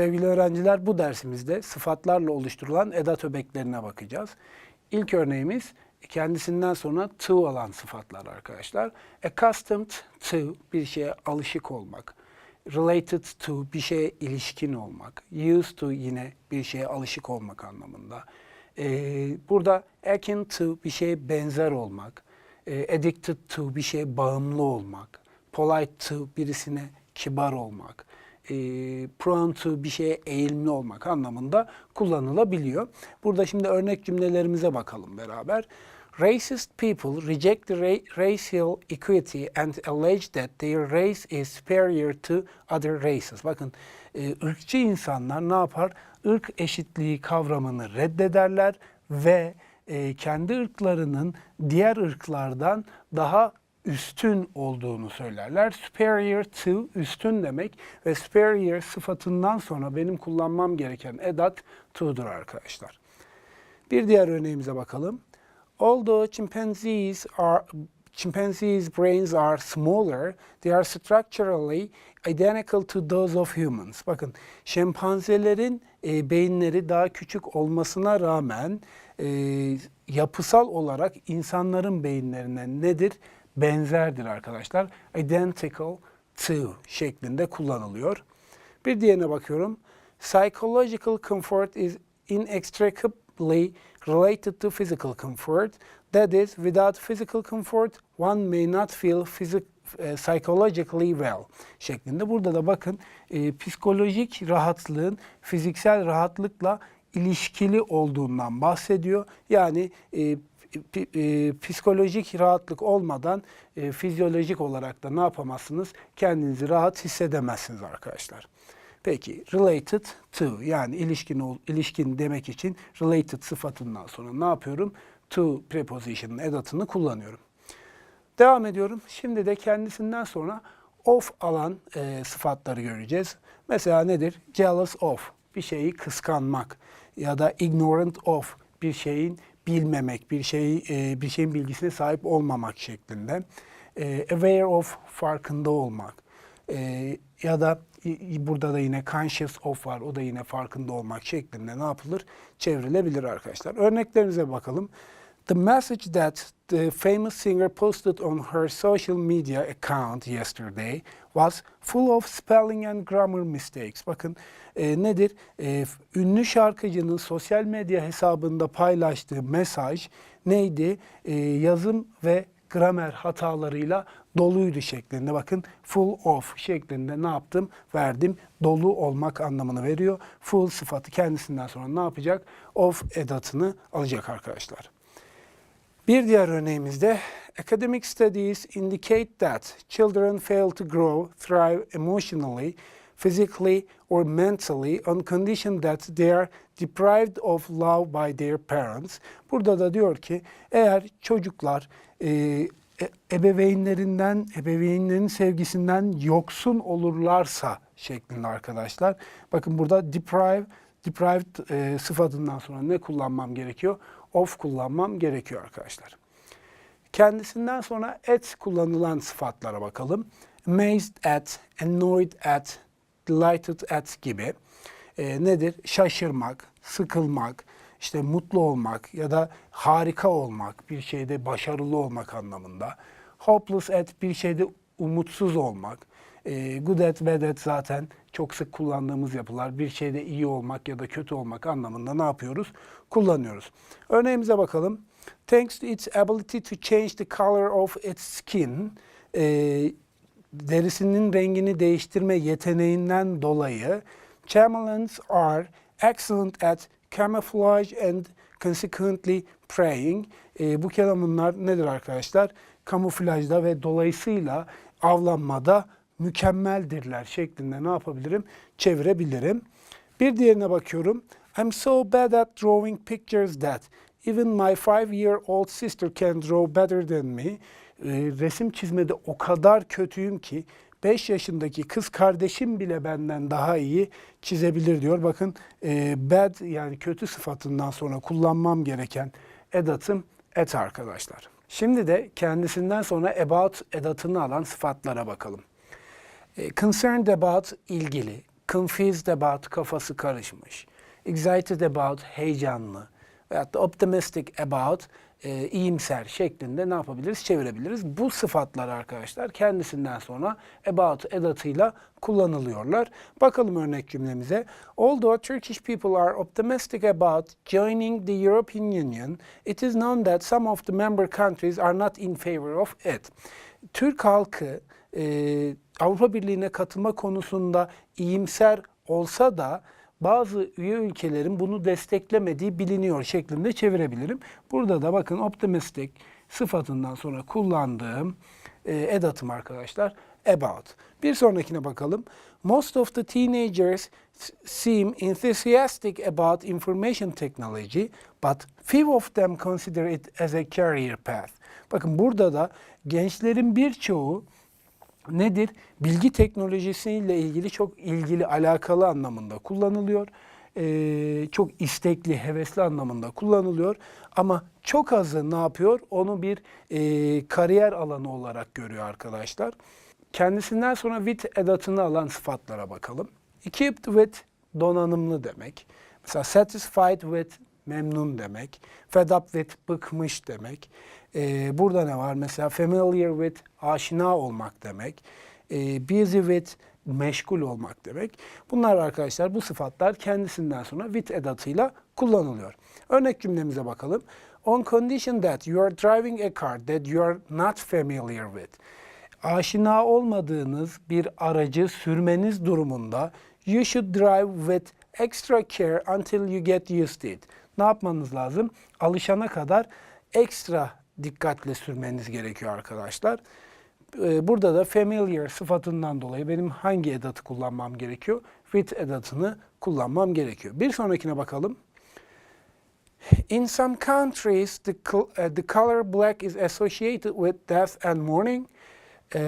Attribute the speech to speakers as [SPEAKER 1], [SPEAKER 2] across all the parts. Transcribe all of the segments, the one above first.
[SPEAKER 1] Sevgili öğrenciler bu dersimizde sıfatlarla oluşturulan edat öbeklerine bakacağız. İlk örneğimiz kendisinden sonra to olan sıfatlar arkadaşlar. Accustomed to bir şeye alışık olmak. Related to bir şeye ilişkin olmak. Used to yine bir şeye alışık olmak anlamında. Ee, burada akin to bir şeye benzer olmak. Ee, addicted to bir şeye bağımlı olmak. Polite to birisine kibar olmak e, prone to bir şeye eğilimli olmak anlamında kullanılabiliyor. Burada şimdi örnek cümlelerimize bakalım beraber. Racist people reject ra- racial equity and allege that their race is superior to other races. Bakın e, ırkçı insanlar ne yapar? Irk eşitliği kavramını reddederler ve e, kendi ırklarının diğer ırklardan daha üstün olduğunu söylerler. Superior to üstün demek ve superior sıfatından sonra benim kullanmam gereken edat to'dur arkadaşlar. Bir diğer örneğimize bakalım. Although chimpanzees are chimpanzees brains are smaller, they are structurally identical to those of humans. Bakın şempanzelerin e, beyinleri daha küçük olmasına rağmen e, yapısal olarak insanların beyinlerine nedir? Benzerdir arkadaşlar. Identical to şeklinde kullanılıyor. Bir diğerine bakıyorum. Psychological comfort is inextricably related to physical comfort. That is, without physical comfort, one may not feel physic, e, psychologically well şeklinde. Burada da bakın e, psikolojik rahatlığın fiziksel rahatlıkla ilişkili olduğundan bahsediyor. Yani e, e, psikolojik rahatlık olmadan e, fizyolojik olarak da ne yapamazsınız? Kendinizi rahat hissedemezsiniz arkadaşlar. Peki related to yani ilişkin ol, ilişkin demek için related sıfatından sonra ne yapıyorum? To preposition'ın edatını kullanıyorum. Devam ediyorum. Şimdi de kendisinden sonra of alan e, sıfatları göreceğiz. Mesela nedir? Jealous of bir şeyi kıskanmak ya da ignorant of bir şeyin bilmemek, bir şeyi e, bir şeyin bilgisine sahip olmamak şeklinde. E, aware of farkında olmak. E, ya da i- burada da yine conscious of var. O da yine farkında olmak şeklinde ne yapılır? Çevrilebilir arkadaşlar. Örneklerimize bakalım. The message that the famous singer posted on her social media account yesterday was full of spelling and grammar mistakes. Bakın e, nedir? E, ünlü şarkıcının sosyal medya hesabında paylaştığı mesaj neydi? E, yazım ve gramer hatalarıyla doluydu şeklinde. Bakın full of şeklinde ne yaptım? Verdim. Dolu olmak anlamını veriyor. Full sıfatı kendisinden sonra ne yapacak? Of edatını alacak arkadaşlar. Bir diğer örneğimizde academic studies indicate that children fail to grow, thrive emotionally, physically or mentally on condition that they are deprived of love by their parents. Burada da diyor ki eğer çocuklar e, e- ebeveynlerinden, ebeveynlerin sevgisinden yoksun olurlarsa şeklinde arkadaşlar. Bakın burada deprive, deprived e, sıfatından sonra ne kullanmam gerekiyor? Of kullanmam gerekiyor arkadaşlar. Kendisinden sonra at kullanılan sıfatlara bakalım. Amazed at, annoyed at, delighted at gibi. E, nedir? Şaşırmak, sıkılmak, işte mutlu olmak ya da harika olmak, bir şeyde başarılı olmak anlamında. Hopeless at bir şeyde umutsuz olmak. E, good at, zaten çok sık kullandığımız yapılar. Bir şeyde iyi olmak ya da kötü olmak anlamında ne yapıyoruz? Kullanıyoruz. Örneğimize bakalım. Thanks to its ability to change the color of its skin, e, derisinin rengini değiştirme yeteneğinden dolayı chameleons are excellent at camouflage and consequently preying. E, bu kelamunlar nedir arkadaşlar? Kamuflajda ve dolayısıyla avlanmada mükemmeldirler şeklinde ne yapabilirim? Çevirebilirim. Bir diğerine bakıyorum. I'm so bad at drawing pictures that even my five-year-old sister can draw better than me. Ee, resim çizmede o kadar kötüyüm ki 5 yaşındaki kız kardeşim bile benden daha iyi çizebilir diyor. Bakın e, bad yani kötü sıfatından sonra kullanmam gereken edatım at arkadaşlar. Şimdi de kendisinden sonra about edatını alan sıfatlara bakalım. E, Concerned about ilgili, confused about kafası karışmış, excited about heyecanlı veyahut da optimistic about e, iyimser şeklinde ne yapabiliriz? Çevirebiliriz. Bu sıfatlar arkadaşlar kendisinden sonra about edatıyla kullanılıyorlar. Bakalım örnek cümlemize. Although Turkish people are optimistic about joining the European Union, it is known that some of the member countries are not in favor of it. Türk halkı e, Avrupa Birliği'ne katılma konusunda iyimser olsa da bazı üye ülkelerin bunu desteklemediği biliniyor şeklinde çevirebilirim. Burada da bakın optimistic sıfatından sonra kullandığım e, edatım arkadaşlar about. Bir sonrakine bakalım. Most of the teenagers seem enthusiastic about information technology, but few of them consider it as a career path. Bakın burada da gençlerin birçoğu nedir? Bilgi teknolojisiyle ilgili çok ilgili, alakalı anlamında kullanılıyor. Ee, çok istekli, hevesli anlamında kullanılıyor. Ama çok azı ne yapıyor? Onu bir e, kariyer alanı olarak görüyor arkadaşlar. Kendisinden sonra with edatını alan sıfatlara bakalım. Equipped with donanımlı demek. Mesela satisfied with memnun demek. Fed up with bıkmış demek. Ee, burada ne var? Mesela familiar with aşina olmak demek. Ee, busy with meşgul olmak demek. Bunlar arkadaşlar bu sıfatlar kendisinden sonra with edatıyla kullanılıyor. Örnek cümlemize bakalım. On condition that you are driving a car that you are not familiar with. Aşina olmadığınız bir aracı sürmeniz durumunda you should drive with extra care until you get used to it. Ne yapmanız lazım? Alışana kadar ekstra dikkatle sürmeniz gerekiyor arkadaşlar. Ee, Burada da familiar sıfatından dolayı benim hangi edatı kullanmam gerekiyor? With edatını kullanmam gerekiyor. Bir sonrakine bakalım. In some countries, the, uh, the color black is associated with death and mourning, uh,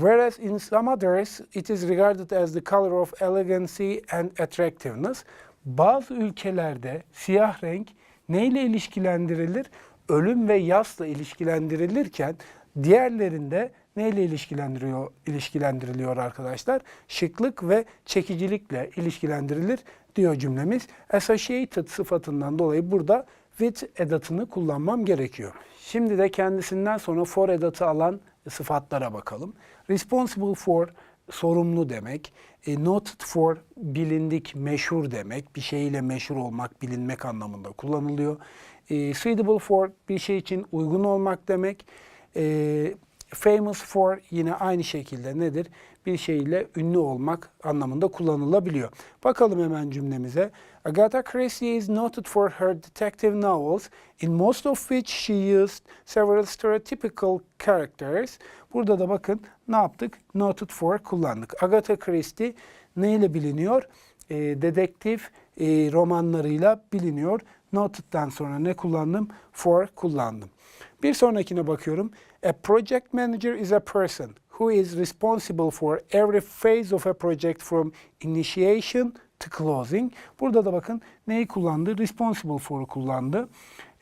[SPEAKER 1] whereas in some others, it is regarded as the color of elegancy and attractiveness. Bazı ülkelerde siyah renk neyle ilişkilendirilir? Ölüm ve yasla ilişkilendirilirken diğerlerinde neyle ilişkilendiriyor, ilişkilendiriliyor arkadaşlar? Şıklık ve çekicilikle ilişkilendirilir diyor cümlemiz. Associated sıfatından dolayı burada with edatını kullanmam gerekiyor. Şimdi de kendisinden sonra for edatı alan sıfatlara bakalım. Responsible for sorumlu demek. E, noted for bilindik, meşhur demek. Bir şeyle meşhur olmak, bilinmek anlamında kullanılıyor. E, suitable for bir şey için uygun olmak demek. E, famous for yine aynı şekilde nedir? Bir şeyle ünlü olmak anlamında kullanılabiliyor. Bakalım hemen cümlemize. Agatha Christie is noted for her detective novels, in most of which she used several stereotypical characters. Burada da bakın ne yaptık? Noted for kullandık. Agatha Christie neyle biliniyor? E, dedektif e, romanlarıyla biliniyor. Noted'dan sonra ne kullandım? For kullandım. Bir sonrakine bakıyorum. A project manager is a person who is responsible for every phase of a project from initiation to closing. Burada da bakın neyi kullandı? Responsible for'u kullandı.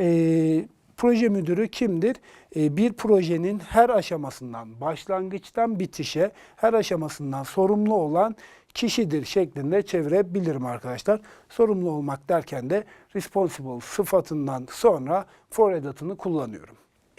[SPEAKER 1] Ee, proje müdürü kimdir? Ee, bir projenin her aşamasından, başlangıçtan bitişe, her aşamasından sorumlu olan kişidir şeklinde çevirebilirim arkadaşlar. Sorumlu olmak derken de responsible sıfatından sonra for edatını kullanıyorum.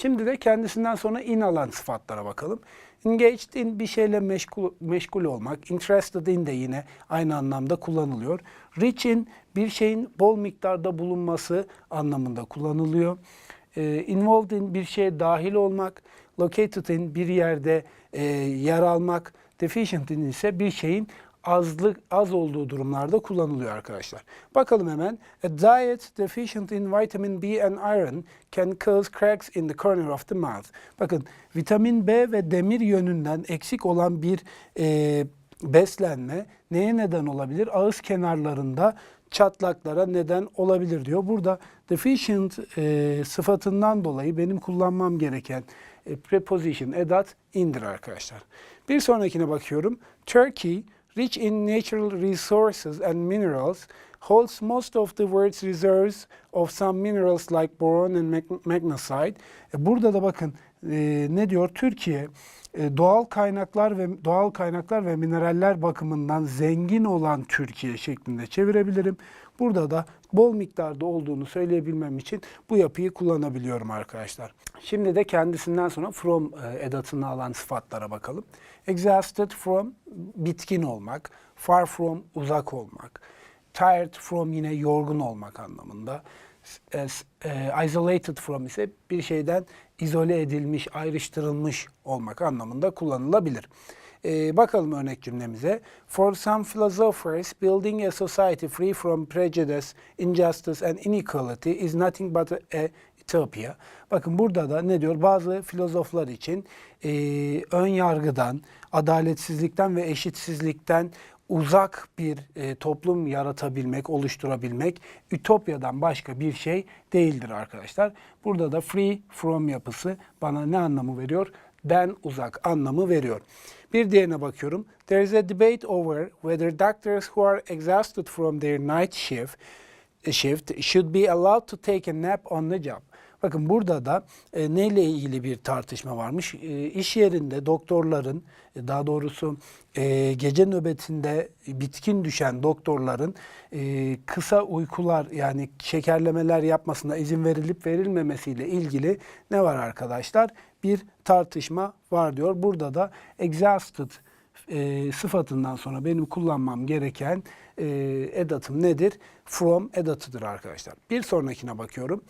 [SPEAKER 1] Şimdi de kendisinden sonra in alan sıfatlara bakalım. Engaged in bir şeyle meşgul, meşgul olmak. Interested in de yine aynı anlamda kullanılıyor. Rich in bir şeyin bol miktarda bulunması anlamında kullanılıyor. Ee, involved in bir şeye dahil olmak. Located in bir yerde e, yer almak. Deficient in ise bir şeyin azlık az olduğu durumlarda kullanılıyor arkadaşlar. Bakalım hemen. A diet deficient in vitamin B and iron can cause cracks in the corner of the mouth. Bakın vitamin B ve demir yönünden eksik olan bir e, beslenme neye neden olabilir? Ağız kenarlarında çatlaklara neden olabilir diyor. Burada deficient e, sıfatından dolayı benim kullanmam gereken e, preposition, edat indir arkadaşlar. Bir sonrakine bakıyorum. Turkey rich in natural resources and minerals, holds most of the world's reserves of some minerals like boron and mag- magnesite. E, Burada da bakın e, ne diyor? Türkiye e, doğal kaynaklar ve doğal kaynaklar ve mineraller bakımından zengin olan Türkiye şeklinde çevirebilirim. Burada da bol miktarda olduğunu söyleyebilmem için bu yapıyı kullanabiliyorum arkadaşlar. Şimdi de kendisinden sonra from e, edatını alan sıfatlara bakalım. Exhausted from bitkin olmak, far from uzak olmak, tired from yine yorgun olmak anlamında. E, e, isolated from ise bir şeyden izole edilmiş, ayrıştırılmış olmak anlamında kullanılabilir. E, bakalım örnek cümlemize. For some philosophers, building a society free from prejudice, injustice and inequality is nothing but a, a utopia. Bakın burada da ne diyor? Bazı filozoflar için e, ön yargıdan, adaletsizlikten ve eşitsizlikten uzak bir e, toplum yaratabilmek, oluşturabilmek ütopyadan başka bir şey değildir arkadaşlar. Burada da free from yapısı bana ne anlamı veriyor? Den uzak anlamı veriyor. Bir diğerine bakıyorum. There is a debate over whether doctors who are exhausted from their night shift shift should be allowed to take a nap on the job. Bakın burada da e, neyle ilgili bir tartışma varmış? E, iş yerinde doktorların, e, daha doğrusu e, gece nöbetinde bitkin düşen doktorların e, kısa uykular yani şekerlemeler yapmasına izin verilip verilmemesiyle ilgili ne var arkadaşlar? Bir tartışma var diyor. Burada da exhausted e, sıfatından sonra benim kullanmam gereken e, edatım nedir? From edatıdır arkadaşlar. Bir sonrakine bakıyorum.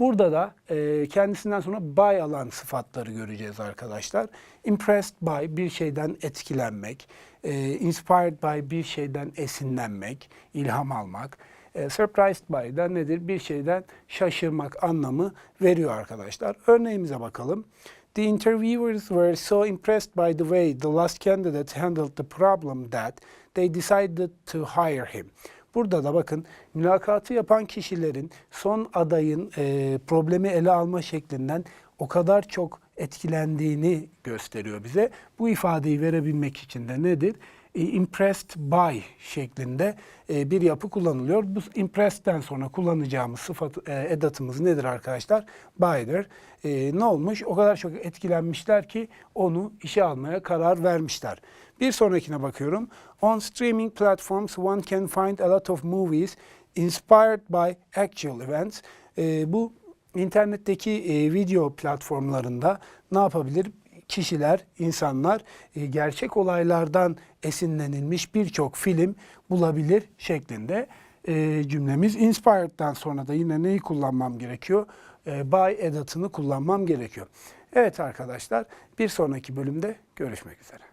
[SPEAKER 1] Burada da e, kendisinden sonra by alan sıfatları göreceğiz arkadaşlar. Impressed by bir şeyden etkilenmek, e, inspired by bir şeyden esinlenmek, ilham almak. E, surprised by da nedir? Bir şeyden şaşırmak anlamı veriyor arkadaşlar. Örneğimize bakalım. The interviewers were so impressed by the way the last candidate handled the problem that they decided to hire him. Burada da bakın mülakatı yapan kişilerin son adayın e, problemi ele alma şeklinden o kadar çok etkilendiğini gösteriyor bize. Bu ifadeyi verebilmek için de nedir? E, impressed by şeklinde e, bir yapı kullanılıyor. Bu impressed'den sonra kullanacağımız sıfat e, edatımız nedir arkadaşlar? By'dir. Ne olmuş? O kadar çok etkilenmişler ki onu işe almaya karar vermişler. Bir sonrakine bakıyorum. On streaming platforms one can find a lot of movies inspired by actual events. E, bu internetteki e, video platformlarında ne yapabilir? Kişiler, insanlar e, gerçek olaylardan esinlenilmiş birçok film bulabilir şeklinde e, cümlemiz. Inspired'dan sonra da yine neyi kullanmam gerekiyor? E, by edatını kullanmam gerekiyor. Evet arkadaşlar bir sonraki bölümde görüşmek üzere.